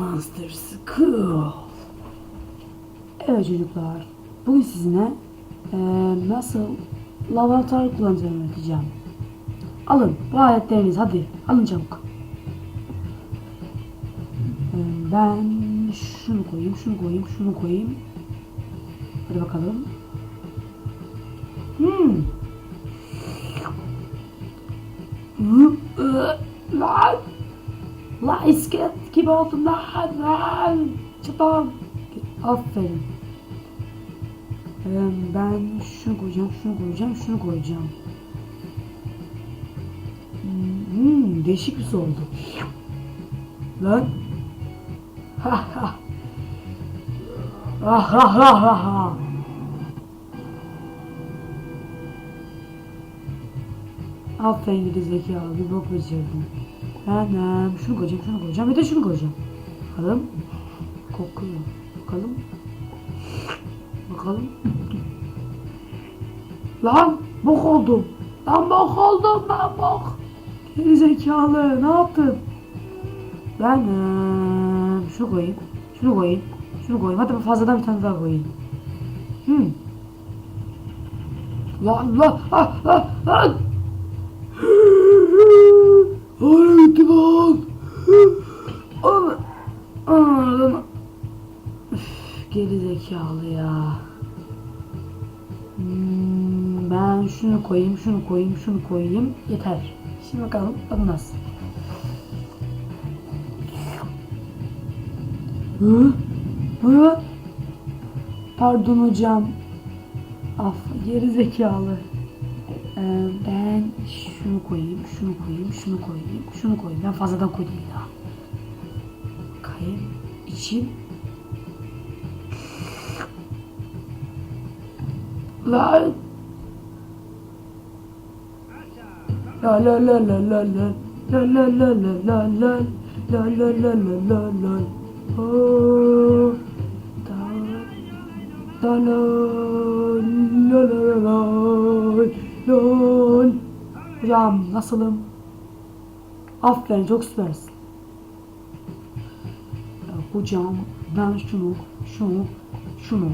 Monster School. Evet çocuklar, bugün sizinle eee, nasıl laboratuvar kullanacağını öğreteceğim. Alın bu aletleriniz hadi, alın çabuk. Eee, ben şunu koyayım, şunu koyayım, şunu koyayım. Hadi bakalım. Hmm. Lan! La iskelet gibi oldum lan lan. Çıpam. Aferin. Ben şunu koyacağım, şunu koyacağım, şunu koyacağım. Hmm, değişik bir su oldu. Lan. Ha ha. Ah ha ha ha ha. Aferin gidi zekalı bir bok becerdin. Anam şunu koyacağım şunu koyacağım bir de şunu koyacağım. Bakalım. Kokuyor. Bakalım. Bakalım. Lan bok oldum. Lan bok oldum lan bok. Geri zekalı ne yaptın? Ben şunu koyayım. Şunu koyayım. Şunu koyayım. Hadi fazladan bir tane daha koyayım. Hmm. Lan lan ah ah ah. Oraya gitti bak. Ana. Ana. Üf, Geri zekalı ya. Hmm, ben şunu koyayım, şunu koyayım, şunu koyayım. Yeter. Şimdi bakalım adı nasıl? Hı? Hı? Pardon hocam. Af, geri zekalı. Ee, ben şunu koyayım, şunu koyayım, şunu koyayım, şunu koyayım. Ben fazladan koydum ya. Bakayım. İçim. Lan. La la la la la la la la la la la la la la la la la la Oh, da da la la la la la Hocam nasılım? Aferin çok süpersin. Hocam ben şunu, şunu, şunu.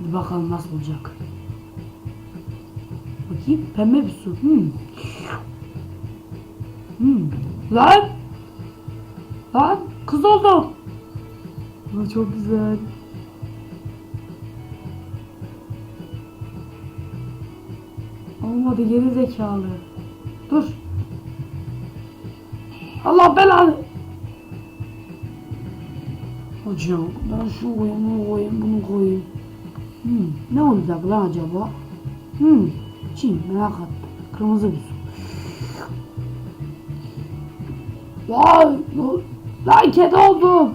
Bir bakalım nasıl olacak. Bakayım pembe bir su. Hmm. Hmm. Lan! Lan kız oldum. Aa, çok güzel. Olmadı geri zekalı. Dur. Allah belanı. Hocam ben şunu koyayım, bunu koyayım, bunu koyayım. Hmm, ne olacak lan acaba? Hmm, Çin merak ettim. Kırmızı bir su. Vay, lan- kedi oldum.